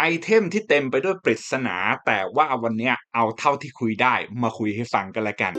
ไอเทมที่เต็มไปด้วยปริศนา แต่ว่าวันนี้เอาเท่าที่คุยได้มาคุยให้ฟังกันละกัน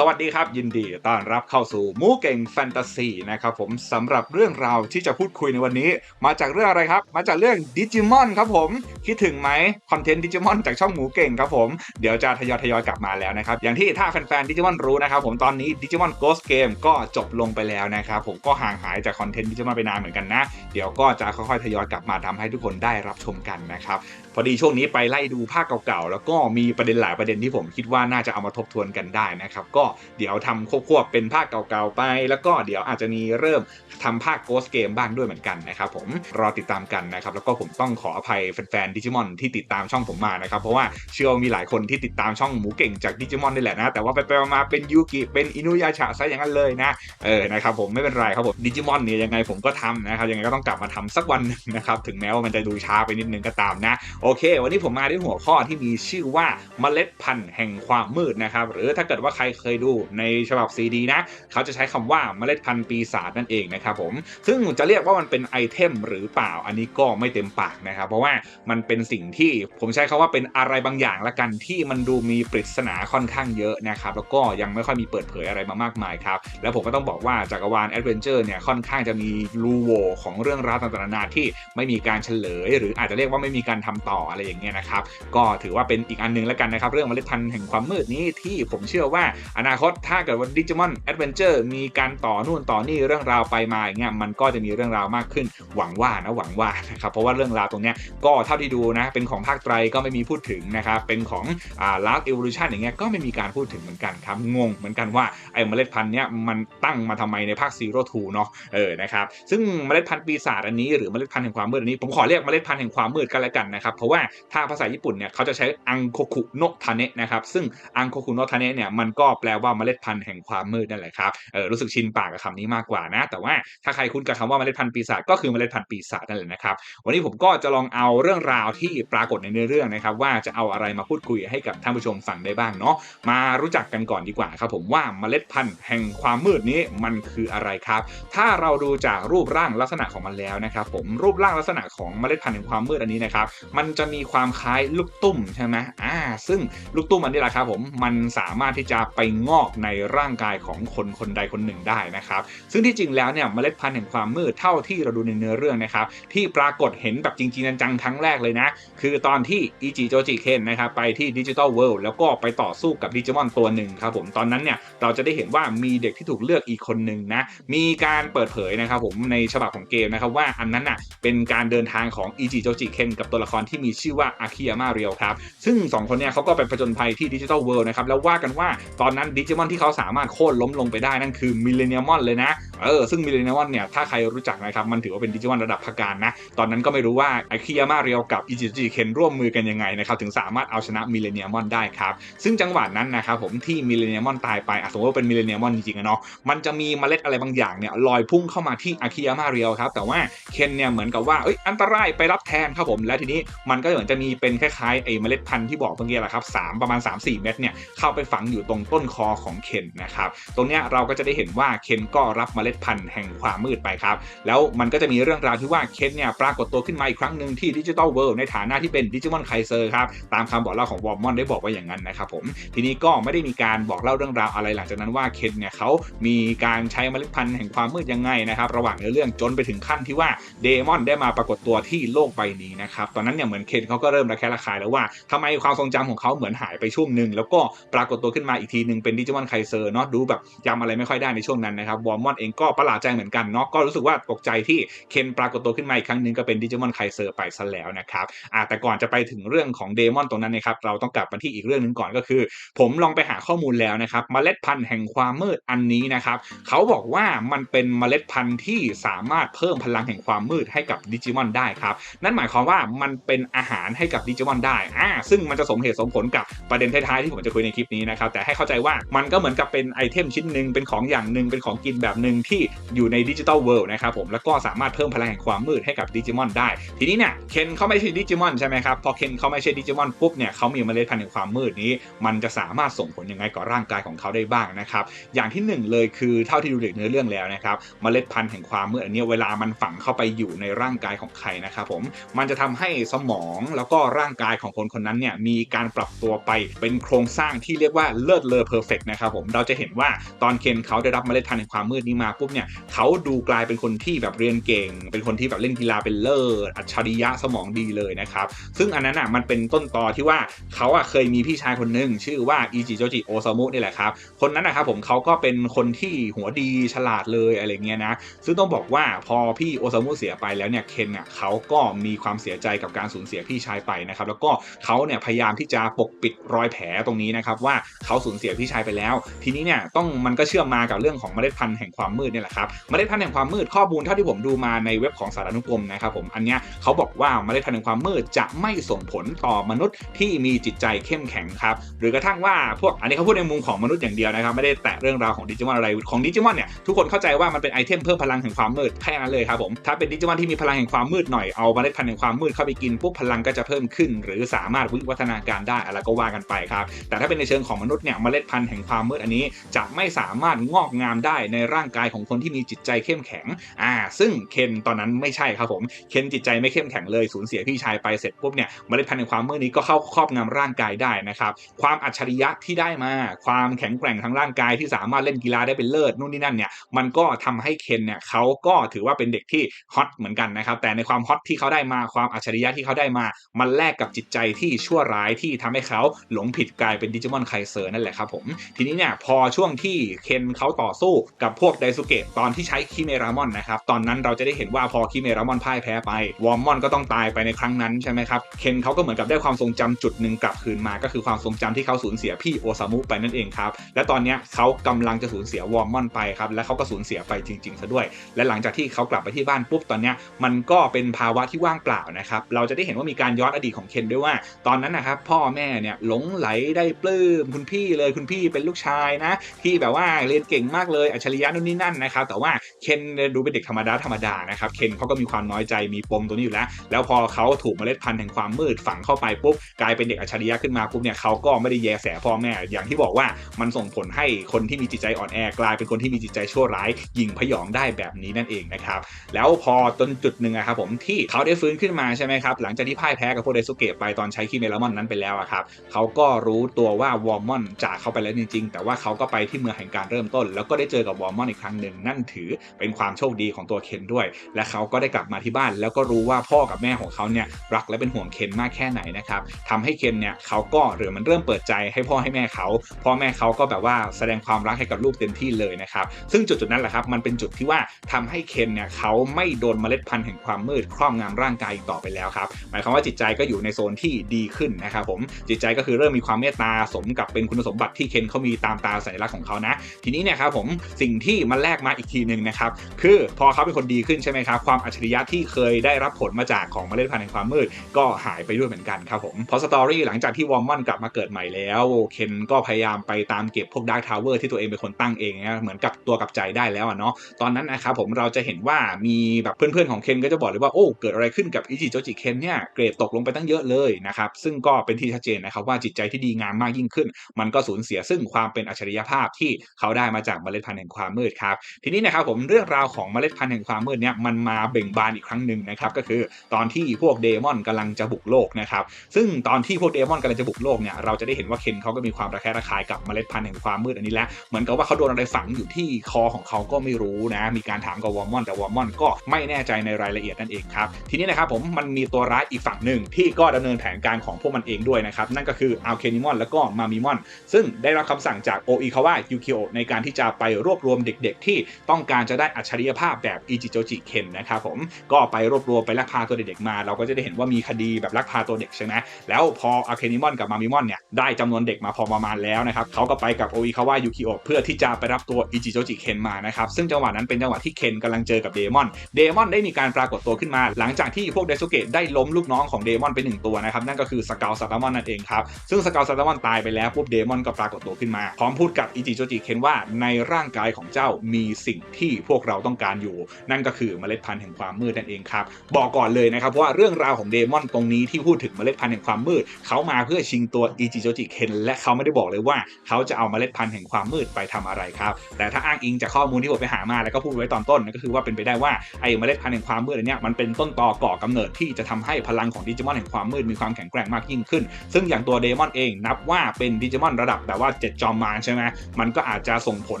สวัสดีครับ ยินดีต้อนรับเข้าสู่หมูเก่งแฟนตาซีนะครับผมสำหรับเรื่องราวที่จะพูดคุยในวันนี้ มาจากเรื่องอะไรครับ มาจากเรื่องดิจิมอนครับผม คิดถึงไหมคอนเทนต์ดิจิมอนจากช่องหมูเก่งครับผม เดี๋ยวจะทยอยทยอยกลับมาแล้วนะครับ อย่างที่ถ้าแฟนๆดิจิมอนรู้นะครับผมตอนนี้ดิจิมอนโกสเกมก็จบลงไปแล้วนะครับผมก็ห่างหายจากคอนเทนต์ดิจิมอนไปนานเหมือนกันนะ เดี๋ยวก็จะค่อยๆทยอยกลับมาทำให้ทุกคนได้รับชมกันนะครับพอดีช่วงนี้ไปไล่ดูภาคเก่าๆแล้วก็มีประเด็นหลายประเด็นที่ผมคิดว่าน่าจะเอามาทบทวนกันได้นะครับก็เดี๋ยวทำควบๆเป็นภาคเก่าๆไป แล้วก็เดี๋ยวอาจจะมีเริ่มทำภาคโกสเกมบ้างด้วยเหมือนกันนะครับผมรอติดตามกันนะครับแล้วก็ผมต้องขออภัยแฟนๆดิจิมอนที่ติดตามช่องผมมานะครับเพราะว่าเชื่อว่ามีหลายคนที่ติดตามช่องหมูเก่งจากดิจิมอนนี่แหละนะแต่ว่าไปๆมาๆเป็นยูกิเป็นอินุยาชะซะอย่างนั้นเลยนะเออนะครับผมไม่เป็นไรครับผมดิจิมอนเนี่ยยังไงผมก็ทำนะครับยังไงก็ต้องกลับมาทำสักวันหนึ่งนะครับถึงแม้ว่ามันจะดูช้าไปนิดนึงก็ตามนะ โอเค วันนี้ผมมาด้วยหัวข้อที่มีชื่อว่าเมล็ดพันธุ์แห่งความมืดนะครับหรือถ้าเกิดว่าใครเคยดูในฉบับซีดีนะเขาจะใช้คำว่าเมล็ดพันธุ์ปีศาจนั่นเองนะครับผมซึ่งจะเรียกว่ามันเป็นไอเทมหรือเปล่าอันนี้ก็ไม่เต็มปากนะครับเพราะว่ามันเป็นสิ่งที่ผมใช้คาว่าเป็นอะไรบางอย่างละกันที่มันดูมีปริศนาค่อนข้างเยอะนะครับแล้วก็ยังไม่ค่อยมีเปิดเผยอะไรมามากมายครับแล้วผมก็ต้องบอกว่าจักรวาลแอดเวนเจอร์เนี่ยค่อนข้างจะมีรูโวของเรื่องราวต่างๆนานาที่ไม่มีการเฉลย หรืออาจจะเรียกว่าไม่มีการทำต่ออะไรอย่างเงี้ยนะครับก็ถือว่าเป็นอีกอันหนึงแล้วกันนะครับเรื่องเมล็ดพันธุ์แห่งความมืดนี้ที่ผมเชื่อว่าอนาคตถ้าเกิดว่าดิจิมอนแอดเวนเจอร์มีการต่อนู่นต่อนี่เรื่องราวไปมาอย่างเงี้ยมันก็จะมีเรื่องราวมากขึ้นหวังว่านะหวังว่านะครับเพราะว่าเรื่องราวตรงเนี้ยก็เท่าที่ดูนะเป็นของภาคไตรก็ไม่มีพูดถึงนะครับเป็นของอ่าลาร์กเอวอลูชันอย่างเงี้ยก็ไม่มีการพูดถึงเหมือนกันครับงงเหมือนกันว่าไอ้เมล็ดพันธุ์เนี้ยมันตั้งมาทำไมในภาคซีโร่ทูเนาะเออนะครับซึ่งเมล็ดพันธุ์ปีศาจอันนี้หรือเมล็ดพันธุ์แห่งความมืดอันนี้ผมขอเรียกเมล็ดพันธุ์แห่งความมืดกันแล้วกันนะครับเพราะว่าถ้าภาษาญี่ปุ่นเนี่ยเขาจะใช้อังโคคุโนทาเนะนะครับซึ่งอังโคคุโนทาเนะเนี่ยมันก็แปลว่าเมล็ดพันธุ์แห่งความมืดนั่นแหละครับเออรู้สึกชินปากกับคำนี้มากกว่านะ แต่ว่าถ้าใครคุ้นกับคำว่าเมล็ดพันธุ์ปีศาจก็คือเมล็ดพันธุ์ปีศาจนั่นแหละนะครับวันนี้ผมก็จะลองเอาเรื่องราวที่ปรากฏในเนื้อเรื่องนะครับว่าจะเอาอะไรมาพูดคุยให้กับท่านผู้ชมฟังได้บ้างเนาะมารู้จักกันก่อนดีกว่าครับผมว่าเมล็ดพันธุ์แห่งความมืดนี้มันคืออะไรครับ ถ้าเราดูจากรูปร่างลักษณะของมันแล้วนะครับผมรูปร่างลักษณะของเมล็ดพันธุ์แห่งความมืดอันนี้นะครับมันจะมีความคล้ายลูกตุ้มใช่ไหมอ่าซึ่งลูกตุ้มอันนี้แหละครับผมมันสามารถที่จะไปงงอกในร่างกายของคนคนใดคนหนึ่งได้นะครับ ซึ่งที่จริงแล้วเนี่ยเมล็ดพันธุ์แห่งความมืดเท่าที่เราดูในเนื้อเรื่องนะครับที่ปรากฏเห็นแบบจริงๆจังๆครั้งแรกเลยนะ คือตอนที่อีจิโจจิเคนนะครับไปที่ดิจิตอลเวิลด์แล้วก็ไปต่อสู้กับดิจิมอนตัวหนึ่งครับผมตอนนั้นเนี่ยเราจะได้เห็นว่ามีเด็กที่ถูกเลือกอีกคนหนึ่งนะมีการเปิดเผยนะครับผมในฉบับของเกมนะครับว่าอันนั้นน่ะเป็นการเดินทางของอีจิโจจิเคนกับตัวละครที่มีชื่อว่าอาคิยามาเรียวครับซึ่งสองคนเนี่ยเขาก็ไปผจญภัยที่ดิจิตอลเวิลด์นะครับแล้วว่ากันว่าตอนนั้นดิจิมอนที่เขาสามารถโค่นล้มลงไปได้นั่นคือมิเลเนียมอนเลยนะเออซึ่งมิเลเนียมอนเนี่ยถ้าใครรู้จักนะครับมันถือว่าเป็นดิจิมอนระดับพักการนะตอนนั้นก็ไม่รู้ว่าไอคิยามาเรียวกับอิจิจิเคนร่วมมือกันยังไงนะครับถึงสามารถเอาชนะมิเลเนียมอนได้ครับซึ่งจังหวะนั้นนะครับผมที่มิเลเนียมอนตายไปอะสมมติว่าเป็นมิเลเนียมอนจริงๆอะเนาะมันจะมีเมล็ดอะไรบางอย่างเนี่ยลอยพุ่งเข้ามาที่อาคิยามาเรียวครับแต่ว่าเคนเนี่ยเหมือนกับว่าเอ้ยอันตรายไปรับแทนครับผมและทีนี้มันก็เหมือนจะมีเป็นคล้ายๆไอเมล็ดพันธุ์ที่บอกเมื่อกี้แหละครับสามประมาณ 3-4 เม็ดเนี่ยเข้าไปฝังอยู่ตรงต้นคอของเคนนะครับ ตรงนี้เราก็จะได้เห็นว่าเคนก็รับเมล็ดพันธุ์แห่งความมืดไปครับ แล้วมันก็จะมีเรื่องราวที่ว่าเคนเนี่ยปรากฏตัวขึ้นมาอีกครั้งหนึ่งที่ดิจิตอลเวิลด์ในฐานะที่เป็นดิจิมอนไคเซอร์ครับ ตามคำบอกเล่าของวอร์มอนได้บอกไว้อย่างนั้นนะครับผม ทีนี้ก็ไม่ได้มีการบอกเล่าเรื่องราวอะไรหลังจากนั้นว่าเคนเนี่ยเขามีการใช้เมล็ดพันธุ์แห่งความมืดยังไงนะครับระหว่างเนื้อเรื่องจนไปถึงขั้นที่ว่าเดมอนได้มาปรากฏตัวที่โลกใบนี้นะครับตอนนั้นเนี่ยเหมือนเคนเขาก็เริ่มระแคะระคายแล้วว่าทำไมความทรงจำของเขาเหมือนหายไปช่วงหนึ่งแล้วก็ปรากฏตัวขึ้นมาอีกทีหนึ่งเป็นดิจิมอนไคเซอร์เนาะดูแบบจำอะไรไม่ค่อยได้ในช่วงนั้นนะครับวอร์มอนเองก็ประหลาดใจเหมือนกันเนาะก็รู้สึกว่าตกใจที่เคนปรากฏตัวขึ้นมาอีกครั้งหนึ่งก็เป็นดิจิมอนไคเซอร์ไปซะแล้วนะครับอ่าแต่ก่อนจะไปถึงเรื่องของเดมอนตรงนั้นนะครับเราต้องกลับมาที่อีกเรื่องหนึงก่อนก็คือ ผมลองไปหาข้อมูลแล้วนะครับเมล็ดพันธุ์แห่งความมืดอันนี้นะครับเขาบอกว่ามันเป็นเมล็ดพันธุ์ที่สามารถเพิ่มพลังแห่งความมืดให้กับดิจิมอนได้ครับนั่นหมายความว่ามันเป็นอาหารให้กับดิจิมอนได้อ่าซึ่งมันจะสมเหตุสมผลกับประเด็นท้ายๆที่ผมจะคุยในคลิปนี้นะครับแต่ให้เข้าใจว่ามันก็เหมือนกับเป็นไอเทมชิ้นหนึ่งเป็นของอย่างหนึ่งเป็นของกินแบบหนึ่งที่อยู่ในดิจิตอลเวิลด์นะครับผมแล้วก็สามารถเพิ่มพลังแห่งความมืดให้กับดิจิมอนได้ ทีนี้เนี่ยเคนเขาไม่ใช่ดิจิมอนใช่ไหมครับพอเคนเขาไม่ใช่ดิจิมอนปุ๊บเนี่ยเขามีเมล็ดพันธุ์แห่งความมืดนี้ มันจะสามารถส่งผลยังไงกับร่างกายของเขาได้บ้างนะครับอย่างที่หนึ่งเลยคือเท่าที่ดูเด็กเนื้อเรื่องแล้วนะครับเมล็ดพันธุ์แห่งความมืดอันนี้เวลามันฝังเข้าไปอยู่ในร่างกายของใครนะครับผมมันจะทำให้สมองแล้วก็ร่างกายของคนคนนั้นเนี่ยมีการปรับตัวไปเป็นโครงสร้างที่เรียกว่าเลิศเลอเพอร์เฟกนะครับผมเราจะเห็นว่าตอนเคนเขาได้รับเมล็ดพันธุ์แห่งความมืดนี้มาปุ๊บเนี่ยเขาดูกลายเป็นคนที่แบบเรียนเก่ง เป็นคนที่แบบเล่นกีฬาเป็นเลิศอัจฉริยะสมองดีเลยนะครับซึ่งอันนั้นอะมันเป็นต้นตอที่ว่าเขาอะเคยมีพี่ชายคนหนึ่งชื่อว่าอิจิโจจิโอซามุนี่แหละครับคนนั้นนะครับผมเขาก็เป็นคนที่หัวดีฉลาดเลยอะไรเงี้ยนะซึ่งต้องบอกว่าพอพี่โอซามุเสียไปแล้วเนี่ยเคนอะเขาก็มีความเสียใจกับการสูญเสียพี่ชายไปนะครับแล้วก็เขาเนี่ยพยายามที่จะปกปิดรอยแผลตรงนี้นะครับว่าเขาสูญเสียพี่ชายไปแล้ว ทีนี้เนี่ยต้องมันก็เชื่อมมากับเรื่องของเมล็ดพันธุ์แห่งความมืดเนี่ยแหละครับเมล็ดพันธุ์แห่งความมืดข้อมูลเท่าที่ผมดูมาในเว็บของสารานุกรมนะครับผมอันเนี้ยเขาบอกว่าเมล็ดพันธุ์แห่งความมืดจะไม่ส่งผลต่อมนุษย์ที่มีจิตใจเข้มแข็งครับหรือกระทั่งว่าพวกอันนี้เขาพูดในมุมของมนุษย์อย่างเดียวนะครับไม่ได้แตะเรื่องราวของดิจิมอนอะไรของดิจิมอนเนี่ยทุกคนเข้าใจว่ามันเป็นไอเทมเพิ่มพลังแห่งความมืดแค่นั้นเลยครับผมถ้าเป็นดิจิมอนที่มีพลังแห่งความมืดหน่อยเอาเมล็ดพันธุ์แห่งความมืดเข้าไปกินปุ๊บพลังก็จะเพิ่มขึ้น หรือสามารถวิวัฒนาการได้อะไรก็ว่ากันไปครับแต่ถ้าเป็นในเชิงของมนุษย์เนี่ยเมล็ดพันธแห่งความมืดอันนี้ จะไม่สามารถงอกงามได้ในร่างกายของคนที่มีจิตใจเข้มแข็ง อ่า ซึ่งเคนตอนนั้นไม่ใช่ครับผม เคนจิตใจไม่เข้มแข็งเลยสูญเสียพี่ชายไปเสร็จปุ๊บเนี่ยเมล็ดพันธุ์แห่งความมืดนี้ก็เข้าครอบงำร่างกายได้นะครับ ความอัจฉริยะที่ได้มา ความแข็งแกร่งทางร่างกายที่สามารถเล่นกีฬาได้เป็นเลิศนู่นนี่นั่นเนี่ย มันก็ทำให้เคนเนี่ยเขาก็ถือว่าเป็นเด็กที่ฮอตเหมือนกันนะครับ แต่ในความฮอตที่เขาได้มา ความอัจฉริยะที่เขาได้มา มันแลกกับจิตใจที่ชั่วร้ายที่ทำให้เขาหลงผิดกลายเป็นดิจิมอนไคเซอร์นั่นแหละครับผมทีนี้เนี่ยพอช่วงที่เคนเขาต่อสู้กับพวกไดซุเกะตอนที่ใช้คิเมรามอนนะครับตอนนั้นเราจะได้เห็นว่าพอคิเมรามอนพ่ายแพ้ไปวอร์มอนก็ต้องตายไปในครั้งนั้นใช่ไหมครับเคนเขาก็เหมือนกับได้ความทรงจำจุดหนึ่งกลับคืนมา ก็คือความทรงจำที่เขาสูญเสียพี่โอซามุไปนั่นเองครับและตอนนี้เขากำลังจะสูญเสียวอร์มอนไปครับและเขาก็สูญเสียไปจริงๆซะด้วย และหลังจากที่เขากลับไปที่บ้านปุ๊บตอนนี้มันก็เป็นภาวะที่ว่างเปล่านะครับเราจะได้เห็นว่ามีการย้อนอดีตของเคนด้วยว่า ตอนนั้นนะครับพ่อแม่เนี่ยหลงไหลได้ปลื้มคุณพี่เลยคุณพี่เป็นลูกชายนะ ที่แบบว่าเรียนเก่งมากเลยอัจฉริยะนู่นนี่นั่นนะครับแต่ว่าเคนดูเป็นเด็กธรรมดาธรรมดานะครับเคนเขาก็มีความน้อยใจมีปมตัวนี้อยู่แล้ว แล้วพอเขาถูกเมล็ดพันธุ์แห่งความมืดฝังเข้าไปปุ๊บกลายเป็นเด็กอัจฉริยะขึ้นมาปุ๊บเนี่ยเขาก็ไม่ได้แยแสพ่อแม่ อย่างที่บอกว่ามันส่งผลให้คนที่มีจิตใจอ่อนแอกลายเป็นคนที่มีจิตใจชั่วร้ายยิงพยองได้แบบนี้นั่นเองนะครับแล้วพอจนจุดหนึ่งอะครับผมที่เขาได้ฟื้นขึ้นมาใช่ไหมครับหลังจากที่พ่ายแพ้กับพวกไดซุเกะไปตอนใช้คิเมรามอนนั้นไปแล้วอะครับเขาก็รู้ตัวว่าวอร์มอนจากเขาไปแล้วจริง ๆ แต่ว่าเขาก็ไปที่เมืองแห่งการเริ่มต้น แล้วก็ได้เจอกับวอร์มอนอีกครั้งหนึ่งนั่นถือเป็นความโชคดีของตัวเคนด้วย และเขาก็ได้กลับมาที่บ้าน แล้วก็รู้ว่าพ่อกับแม่ของเขาเนี่ยรักและเป็นห่วงเคนมากแค่ไหนนะครับทำให้เคนเนี่ยเขาก็หรือมันเริ่มเปิดใจให้พ่อให้แม่เขาพ่อแม่เขาก็แบบว่าแสดงความรักให้กับลูกเต็มที่เลยนะครับซึ่งจุดจุดนั้นแหละครับมันเป็นจุดที่ว่าทำให้เคนเนี่ยเขาไม่โดนเมล็ดพันธุ์แห่งความมืดครอบงำร่างกายอีกต่อไปแล้วครับหมายความว่าจิตใจก็อยู่ในโซนที่ดีขึ้นนะครับผมจิตใจก็คือเริ่มมีความเมตตาสมกับเป็นคุณสมบัติที่เคนเขามีตามตาสัญลักษณ์ของเขานะ ทีนี้เนี่ยครับผมสิ่งที่มันแลกมาอีกทีหนึ่งนะครับคือพอเขาเป็นคนดีขึ้นใช่ไหมครับความอัจฉริยะที่เคยได้รับผลมาจากของเมล็ดพันธุ์แห่งความมืด ก็หายไปด้วยเหมือนกันครับผมพอสตอรี่หลังจากที่วอร์มอนกลับมาเกิดใหม่แล้วเคนก็พยายามไปตามเก็บพวกดาร์คทาวเวอร์ที่ตัวเองเป็นคนตั้งเองนะเหมือนกับตัวกับใจได้แล้วเนาะตอนนั้นนะครับผมเราจะเห็นว่ามีแบบเพื่อนๆของเคนก็จะบอกเลยว่าโอ้เกิดอะไรขึ้นกับอิจิโจจิเคนเนี่ยเกรดตกลงไปตั้งเยอะเลยนะครับซึ่งก็เป็นที่ชัดเจนนะครับว่าจิตใจที่ดีงามมากยิ่งขึ้น มันก็สูญเสียซึงความเป็นอัจฉริยภาพที่เขาได้มาจากเมล็ดพันธุ์แห่งความมืดครับทีนี้นะครับผมเรื่องราวของเมล็ดพันธุ์แห่งความมืดเนี่ยมันมาเบ่งบานอีกครั้งหนึ่งนะครับก็คือตอนที่พวกเดมอนกำลังจะบุกโลกนะครับซึ่งตอนที่พวกเดมอนกำลังจะบุกโลกเนี่ยเราจะได้เห็นว่าเคนเขาก็มีความระแคะระคายกับเมล็ดพันธุ์แห่งความมืดอันนี้แล้วเหมือนกับว่าเขาโดนอะไรฝังอยู่ที่คอของเขาก็ไม่รู้นะมีการถามกับวอร์มอนแต่วอร์มอนก็ไม่แน่ใจในรายละเอียดนั่นเองครับทีนี้นะครับผมมันมีตัวร้ายอีกฝั่งหนึ่งที่ก็ดำเนินแผนการของพวกมันเองด้วยนะครับนั่นก็คืออัลเคนิมอนแล้วก็มามิมอนซึ่งได้รับคำสั่งจากโออิคาวะยูคิโอในการที่จะไปรวบรวมเด็กๆ ที่ต้องการจะได้อัจฉริยภาพแบบอิจิโจจิเคนนะครับผมก็ไปรวบรวมไปลักพาตัวเด็กๆมา เราก็จะได้เห็นว่ามีคดีแบบลักพาตัวเด็กใช่ไหมแล้วพออัลเคนิมอนกับมามิมอนเนี่ยได้จำนวนเด็กมาพอประมาณแล้วนะครับเขาก็ไปกับโออิคาวะยูคิโอเพื่อที่จะไปรับตัวอิจิโจจิเคนมานะครับซึ่งจังหวะนั้นเป็นจังหวะที่เคนกำลังเจอกับเดมอนเดมอนได้มีการปรากฏตัวขึ้นมา หลังจากที่พวกเดซุเกะได้ล้มลูกน้องของเดมอนไปหนึ่งตัวนะครับนั่นก็คือสกาวซาตามอนนั่นเองครับซึ่งสกาวซาตามอนตายไปแล้วปุ๊บเดมอนก็ปรากฏโตขึ้นมา พร้อมพูดกับอิจิโจจิเคนว่าในร่างกายของเจ้ามีสิ่งที่พวกเราต้องการอยู่ นั่นก็คือเมล็ดพันธุ์แห่งความมืดนั่นเองครับ บอกก่อนเลยนะครับว่าเรื่องราวของเดมอนตรงนี้ที่พูดถึงเมล็ดพันธุ์แห่งความมืด เขามาเพื่อชิงตัวอิจิโจจิเคนและเขาไม่ได้บอกเลยว่าเขาจะเอาเมล็ดพันธุ์แห่งความมืดไปทำอะไรครับ แต่ถ้าอ้างอิงจากข้อมูลที่ผมไปหามาแล้วก็พูดไว้ตอนต้นนั่นก็คือว่าเป็นไปได้ว่าไอ้เมล็ดพันธุ์แห่งความมืดอันเนี้ยมันเป็นต้นตอก่อกำเนิดที่จะทำให้พลังของดิจิมอนแห่งความมืดมีความแข็งแกร่งมากยิ่งขึ้น ซึ่งอย่างตัวเดมอนเองนับว่าเป็นดิจิมอนระดับแบบว่า7จอมมารใช่ไหมมันก็อาจจะส่งผล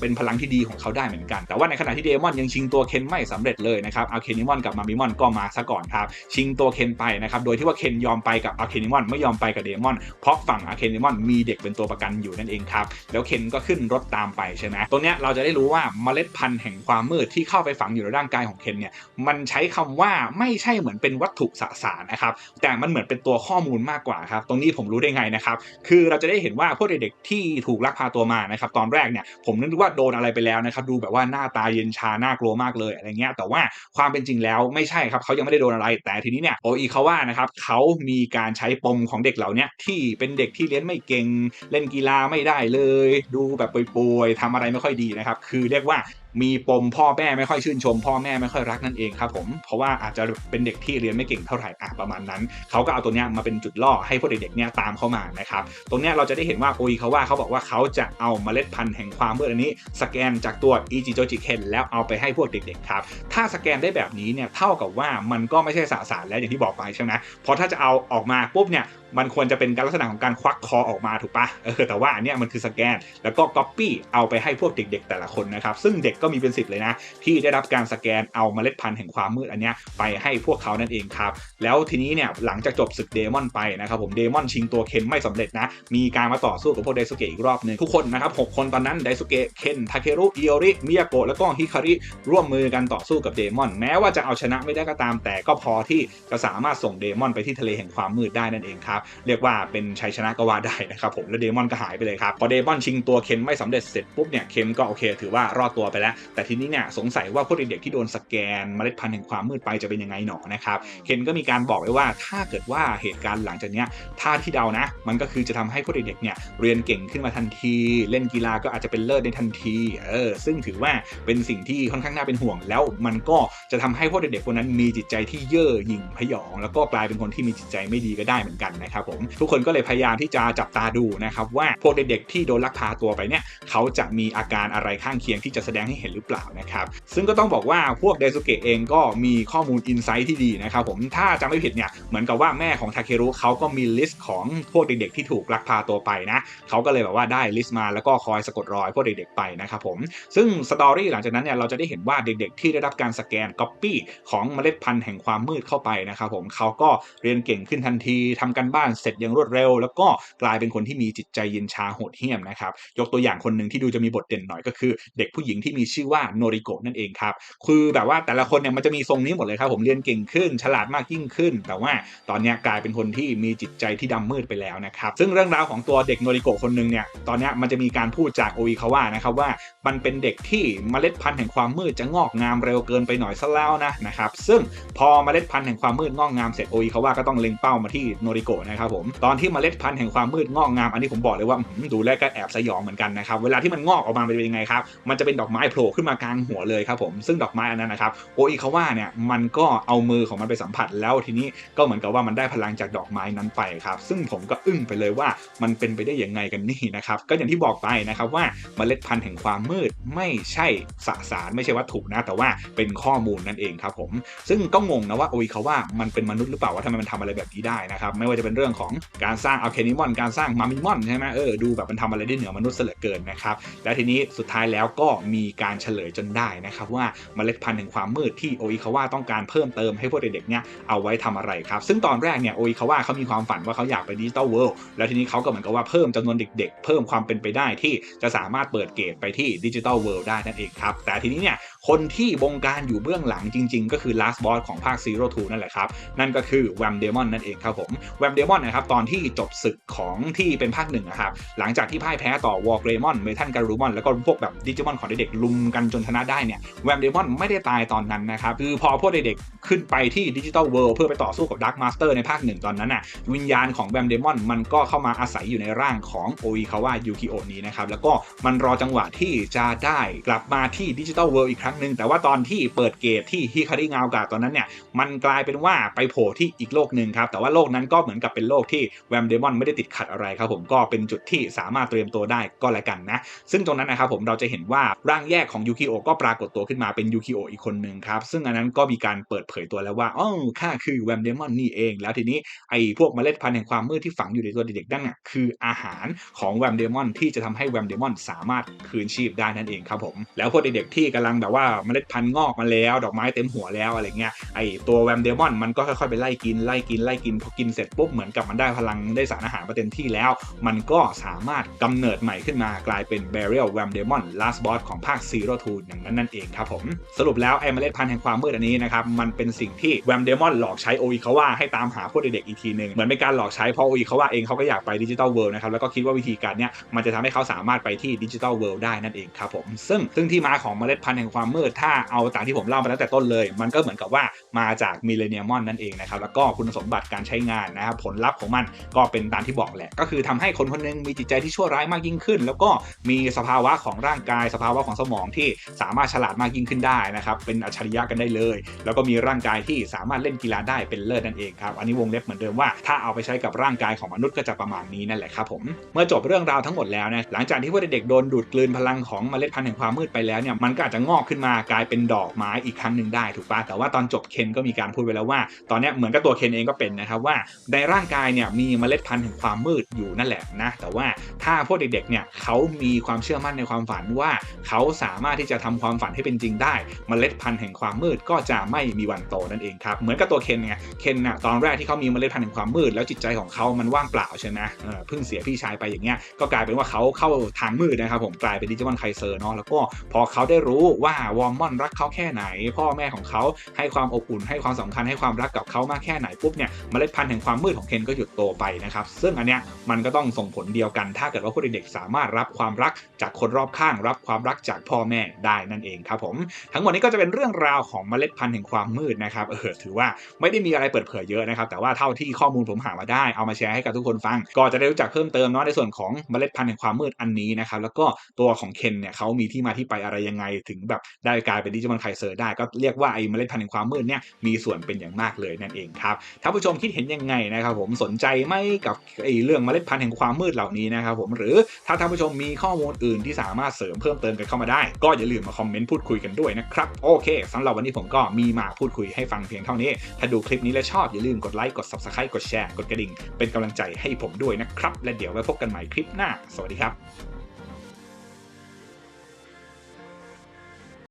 เป็นพลังที่ดีของเขาได้เหมือนกัน แต่ว่าในขณะที่เดมอนยังชิงตัวเคนไม่สำเร็จเลยนะครับอาเคนิมอนกับมามิมอนก็มาซะก่อนครับชิงตัวเคนไปนะครับโดยที่ว่าเคนยอมไปกับอาเคนิมอนไม่ยอมไปกับเดมอนเพราะฝั่งอาเคนิมอนมีเด็กเป็นตัวประกันอยู่นั่นเองครับแล้วเคนก็ขึ้นรถตามไปใช่ไหมตรงเนี้ยเราจะได้รู้ว่าเมล็ดพันธุ์แห่งความมืดที่เข้าไปฝังอยู่ในร่างกายของเคนเนี่ยมันใช้คำว่าไม่ใช่เหมือนเป็นวัตถุสสารนะครับแต่มันเหมือนเป็นตัวข้อมูลมากกว่าครับตรงนี้ผมรู้ได้ไงนะครับคือเราจะได้เห็นว่าพวกเด็กๆที่ถูกลักพาตัวมานะครับตอนแรกเนี่ยผมนึกว่าโดนอะไรไปแล้วนะครับดูแบบว่าหน้าตาเย็นชาน่ากลัวมากเลยอะไรเงี้ยแต่ว่าความเป็นจริงแล้วไม่ใช่ครับเขายังไม่ได้โดนอะไร แต่ทีนี้เนี่ยโออีเขาว่านะครับเขามีการใช้ปมของเด็กเหล่านี้ที่เป็นเด็กที่เรียนไม่เก่งเล่นกีฬาไม่ได้เลย ดูแบบป่วยๆทำอะไรไม่ค่อยดีนะครับคือเรียกว่า มีปมพ่อแม่ไม่ค่อยชื่นชม พ่อแม่ไม่ค่อยรักนั่นเองครับผมเพราะว่าอาจจะเป็นเด็กที่เรียนไม่เก่งเท่าไหร่อะประมาณนั้นเขาก็เอาตัวเนี้ยมาเป็นจุดล่อให้พวกเด็กๆเนี่ยตามเข้ามานะครับตรงเนี้ยเราจะได้เห็นว่าโออีเขาว่าเขาบอกว่าเขาจะเอาเมล็ดพันธุ์แห่งความมืดอันนี้ สแกนจากตัวอีจิโจจิเคนแล้วเอาไปให้พวกเด็กๆครับถ้าสแกนได้แบบนี้เนี่ยเท่ากับว่ามันก็ไม่ใช่สสารแล้วอย่างที่บอกไปใช่ไหมเพราะถ้าจะเอาออกมาปุ๊บเนี่ย มันควรจะเป็นการลักษณะของการควักคอออกมาถูกปะเออแต่ว่าอันเนี้ยมันคือสแกน แล้วก็ก๊อปปี้เอาไปให้พวกเด็กๆแต่ละคนนะครับ ซึ่งเด็กก็มีเป็นสิบเลยนะ ที่ได้รับการสแกนเอาเมล็ดพันธุ์แห่งความมืดอันเนี้ยไปให้พวกเขานั่นเองครับ แล้วทีนี้เนี่ยหลังจากจบศึกเดมอนไปนะครับผมเดมอนชิงตัวเคนไม่สำเร็จนะ มีการมาต่อสู้กับพวกไดสุเกะอีกรอบหนึ่งทุกคนนะครับหกคนตอนนั้นไดสุเกะเคนทาเครุอิโอริมิยาโกะแล้วก็ฮิคาริร่วมมือกันต่อสู้กับเดมอน แม้ว่าจะเอาชนะไม่ได้ก็ตาม แต่ก็พอที่จะสามารถส่งเดมอนไปที่ทะเลแห่งความมืดได้นั่นเองครับเรียกว่าเป็นชัยชนะก็ว่าได้นะครับผมแล้วเดมอนก็หายไปเลยครับพอเดมอนชิงตัวเคนไม่สำเร็จเสร็จปุ๊บเนี่ยเคนก็โอเค ถือว่ารอดตัวไปแล้ว แต่ทีนี้เนี่ยสงสัยว่าพวกเด็กๆที่โดนสแกนเมล็ดพันธุ์แห่งความมืดไปจะเป็นยังไงหนอนะครับเคนก็มีการบอกไว้ว่าถ้าเกิดว่าเหตุการณ์หลังจากเนี้ยถ้าที่เดานะ มันก็คือจะทำให้พวกเด็กๆเนี่ยเรียนเก่งขึ้นมาทันที เล่นกีฬาก็อาจจะเป็นเลิศในทันทีเออซึ่งถือว่าเป็นสิ่งที่ค่อนข้างน่าเป็นห่วง แล้วมันก็จะทำให้พวกเด็กๆคนนั้นมีจิตใจที่เย่อหยิ่งพยอง แล้วก็กลายเป็นคนที่มีจิตใจไม่ดีก็ได้เหมือนกันนะครับผมทุกคนก็เลยพยายามที่จะจับตาดูนะครับว่าพวกเด็กๆที่โดนลักพาตัวไปเนี่ยเขาจะมีอาการอะไรข้างเคียงที่จะแสดงให้เห็นหรือเปล่านะครับซึ่งก็ต้องบอกว่าพวกเดซุเกะเองก็มีข้อมูลอินไซต์ที่ดีนะครับผมถ้าจำไม่ผิดเนี่ยเหมือนกับว่าแม่ของทาเครุเขาก็มีลิสต์ของพวกเด็กๆที่ถูกลักพาตัวไปนะเขาก็เลยแบบว่าได้ลิสต์มาแล้วก็คอยสะกดรอยพวกเด็กๆไปนะครับผมซึ่งสตอรี่หลังจากนั้นเนี่ยเราจะได้เห็นว่าเด็กๆที่ได้รับการสแกนก๊อปปี้ของเมล็ดพันธุ์แห่งความมืดเข้าไปนะครับผมเขาก็เรียนเก่งขึ้นทันทีทำกันบ้านเสร็จอย่างรวดเร็ว แล้วก็กลายเป็นคนที่มีจิตใจเย็นชาโหดเหี้ยมนะครับยกตัวอย่างคนหนึ่งที่ดูจะมีบทเด่นหน่อยก็คือ เด็กผู้หญิงที่มีชื่อว่าโนริโกะนั่นเองครับคือแบบว่าแต่ละคนเนี่ยมันจะมีทรงนี้หมดเลยครับผมเรียนเก่งขึ้น ฉลาดมากยิ่งขึ้น แต่ว่าตอนนี้กลายเป็นคนที่มีจิตใจที่ดำมืดไปแล้วนะครับซึ่งเรื่องราวของตัวเด็กโนริโกะคนหนึ่งเนี่ยตอนนี้มันจะมีการพูดจากโออิคาว่านะครับว่ามันเป็นเด็กที่เมล็ดพันธุ์แห่งความมืดจะงอกงามเร็วเกินไปหน่อยซะแล้วนะนะครับซึ่งพอเมล็ดพันธุ์แห่งความมืดงอกงามเสร็จโออิคาว่าก็ต้องเล็งเป้ามาที่โนริโกะนะครับผมตอนที่เมล็ดพันธุ์แห่งความมืดงอกงามอันนี้ผมบอกเลยว่าดูแลวก็แอบสยองเหมือนกันนะครับเวลาที่มันงอกออกมาเป็นยังไงครับมันจะเป็นดอกไม้โผล่ขึ้นมากลางหัวเลยครับผมซึ่งดอกไม้อันนั้นนะครับโออิคาว่าเนี่ยมันก็เอามือของมันไปสัมผัส แล้วทีนี้ก็เหมือนกับว่ามันได้พลังจากดอกไม้นั้นไปครับซึ่งผมก็อึ้งไปเลยว่ามันเป็นไปได้ยังไงกันนี่นะครับก็อย่างที่บอกไปนะครับว่าเมล็ดพันธุ์แห่งความมืดไม่ใช่สสารไม่ใช่วัตถุนะแต่ว่าเป็นข้อมูลนั่นเองครับผมซึ่งก็งงนะว่าโออิคาว่ามันเป็นมนุษย์หรือเปล่าว่าทำไมมันทำอะไรแบบนี้ได้นะครับไม่ว่าจะเป็นเรื่องของการสร้างอัลเคนิมอนการสร้างมามิมอนใช่ไหมเออดูแบบมันทำอะไรได้เหนือมนุษย์เสียเหลือเกินนะครับและทีนี้สุดท้ายแล้วก็มีการเฉลยจนได้นะครับว่าเมล็ดพันธุ์แห่งความมืดที่โออิคาว่าต้องการเพิ่มเติมให้พวกเด็กๆเนี่ยเอาไว้ทำอะไรครับ ซึ่งตอนแรกเนี่ยโออิคาว่าเขามีความฝันว่าเขาอยากไปดิจิตอลเวิลด์แล้วทีนี้เขาก็เหมือนกับว่าเพิ่มจำนวนเด็ก ๆ เพิ่มความเป็นไปได้ที่จะสามารถเปิดเกตไปที่ดิจิตอลเวิลด์ได้นั่นเองครับแต่ทีนี้เนี่ย คนที่บงการอยู่เบื้องหลังจริง ๆ ก็คือ last boss ของภาค Zero Two นั่นแหละครับ นั่นก็คือแวมเดมอนนั่นเองครับผมแวมเดมอนนะครับตอนที่จบศึกของที่เป็นภาคหนึ่งนะครับหลังจากที่พ่ายแพ้ต่อวอลเกรมอนเมทัลการูมอนแล้วก็พวกแบบดิจิมอนของเด็กๆลุมกันจนชนะได้เนี่ยแวมเดมอนไม่ได้ตายตอนนั้นนะครับคือพอพวกเด็กๆขึ้นไปที่ดิจิตอลเวิลด์เพื่อไปต่อสู้กับดาร์ m มาสเตอร์ในภาคหนึ่งตอนนั้นน่ะวิญญาณของแวมเดมอนมันก็เข้ามาอาศัยอยู่ในร่างของโออิคาวะยูกิโอนี้นะครับแล้วก็มันรอจังหวะที่จะได้กลับมาที่ดิจิตอลเวิลด์อีกครั้งหนึ่งแต่ว่าตอนที่เปิดเกตที่ฮิคาริงาวกาตอนนั้นเนี่ยมันกลายเป็นว่าไปโผล่ที่อีกโลกหนึ่งครับแต่ว่าโลกนั้นก็เหมือนกับเป็นโลกที่แวมเดมอนไม่ได้ติดขัดอะไรครับผมก็เป็นจุดที่สามารถเตรียมตัวได้ก็แล้วกันนะซึ่งตรงนั้นนะครับผมเราจะเห็นว่าร่างแยกของยูกิโอก็ปรากฏตัวขึ้นมาเป็นยูกิโออีกคนหนึ่งครับซึ่งอันนั้นก็มีการเปิดเผยตัวแล้วว่าอ๋อข้าคือแวมเดมอนนี่เอง แล้วทีนี้ไอ้พวกเมล็ดพันธุ์แห่งความมืดที่ฝังอยู่ในตัวเด็กๆนั่นน่ะคืออาหารของแวมเดมอนที่จะทำให้แวมเดมอนสามารถคืนชีพได้นั่นเองครับผมแล้วพวกเด็กๆที่กำลังแบบว่าเมล็ดพันธุ์งอกมาแล้ว ดอกไม้เต็มหัวแล้วอะไรเงี้ยไอตัวแวมเดมอนมันก็ค่อยๆไปไล่กินไล่กินไล่กินพอกินเสร็จปุ๊บเหมือนกับมันได้พลังได้สารอาหารมาเต็มที่แล้ว มันก็สามารถกำเนิดใหม่ขึ้นมากลายเป็น Burial w a m d e m o n Last Boss ของภาค Zero Two อย่างนั้นนั่นเองครับผม สรุปแล้วไอเมล็ดพันธุ์แห่งความมืดอันนี้นะครับมันเป็นสิ่งที่ w a m d e m o n หลอกใช้โออิคาวะให้ตามหาพวกเด็กๆอีกทีหนึ่งเหมือนเป็นการหลอกใช้เพราะโออิคาวะเองเขาก็อยากไปดิจิ t a ลเวิลด์นะครับแล้วก็คิดว่าวิธีการเนี้ยมันจะทำให้เขาสามารถไปที่ดิจิ t a ลเวิลด์ได้นั่นเองครับผมซึ่งซึ่งที่มาของเมล็ดพันธุ์แห่งความมืดถ้าเอาตามที่ผมเล่ามาตั้งแต่ต้นเลย มันก็เหมือนกับว่ามาจากมิเลเนียมอนนั่นเองนะครับแล้วก็คุณสมบัติการใช้งานนะครับผลลัพธ์ของมันก็เป็นตามที่บอกแหละ ก็คือทำให้คนคนหนึงมีจิตใจที่ชั่วร้ายมากยิ่งขึ้น แล้วก็มีสภาวะของร่างกายสภาวะของสมองที่สามารถฉลาดมากยิ่งขึ้นได้นะครับเป็นอัจฉริยะกันได้เลย แล้วก็มีร่างกายที่สามารถเล่นกีฬาได้เป็นเลิศนั่นเองครับอันนี้วงเล็บเหมือนเดิมว่าถ้าเอาไปใช้กับร่างกายของมนุษย์ก็จะประมาณนี้นั่นแหละครับผมเมื่อจบเรื่องราวทั้งหมดแล้วนะหลังจากที่พวกเด็กๆโดนดูดกลืนพลังของเมล็ดพันธุ์แห่งความมืดไปแล้วเนี่ยมันก็อาจจะงอกขึ้นมากลายเป็นดอกไม้อีกครั้งหนึ่งได้ถูกปะแต่ว่าตอนจบเคนก็มีการพูดไว้แล้วว่า ตอนนี้เหมือนกับตัวเคนเองก็เป็นนะครับว่าในร่างกายเนี่ยมีเมล็ดพันธุ์แห่งความมืดอยู่นั่นแหละนะแต่ว่าถ้าพวกเด็กๆเนี่ยเขามีความเชื่อมั่นในความฝันว่าเขาสามารถที่จะทำความฝันให้เป็นจริงได้เมล็ดพันธุ์แห่งความมืดก็จะไม่มีวันโตนั่นเองครับเหมือนกับตัวเคนไงเคนน่ะตอนแรกที่เขามีเมล็ดพันธุ์แห่งความมืด แล้วจิตใจของเขามันว่างเปล่าใช่ไหมเออเพิ่งเสียพี่ชายไปอย่างเงี้ยก็กลายเป็นว่าเขาเข้าทางมืดนะครับผมกลายเป็นดิจิมอนไคเซอร์เนาะแล้วก็พอเขาได้รู้ว่าวอร์มอนรักเขาแค่ไหน พ่อแม่ของเขาให้ความอบอุ่นให้ความสำคัญให้ความรักกับเขามากแค่ไหนปุ๊บเนี่ยเมล็ดพันธุ์แห่งความมืดของเคนก็หยุดโตไปนะครับซึ่งอันเนี้ยมันก็ต้องส่งผลเดียวกัน ถ้าเกิดว่าผู้เด็กๆสามารถรับความรักจากคนรอบข้าง รับความรักจากพ่อแม่ได้นั่นเองครับผม ทั้งหมดนี้ก็จะเป็นเรื่องราวของเมล็ดพันธุ์แห่งความมืดนะครับเออถือว่าไม่ได้มีอะไรเปิดเผยเยอะนะครับแต่ว่าเท่าที่ข้อมูลผมหามาได้เอามาแชร์ให้กับทุกคนฟัง ก็จะได้รู้จักเพิ่มเติมเนาะในส่วนของเมล็ดพันธุ์แห่งความมืดอันนี้นะครับแล้วก็ตัวของเคนเนี่ยเขามีที่มาที่ไปอะไรยังไงถึงแบบได้กลายเป็นดิจิมอนไคเซอร์ได้ก็เรียกว่าไอ้เมล็ดพันธุ์แห่งความมืดเนี่ยมีส่วนเป็นอย่างมากเลยนั่นเองครับท่านผู้ชมคิดเห็นยังไงนะครับผมสนใจไหมกับไอ้เรื่องเมล็ดพันธุ์แห่งความมืดเหล่านี้นะครับผมหรือถ้าท่านผู้ชมมีข้อมูลอื่นที่สามารถเสริมเพิ่มเติมกันเข้ามาได้ ก็อย่าลืมมาคอมเมนต์พูดคุยกันด้วยนะครับโอเคสำหรับวันนี้ผมก็มีมาพูดคุยให้ฟังเพียงเท่านี้ ถ้าดูคลิปนี้แล้วชอบอย่าลืมกดไลค์กด subscribe กดแชร์กดกระดิ่ง เป็นกำลังใจให้ผมด้วยนะครับ และเดี๋ยวไว้พบกันใหม่คลิปหน้า สวัสดีครับ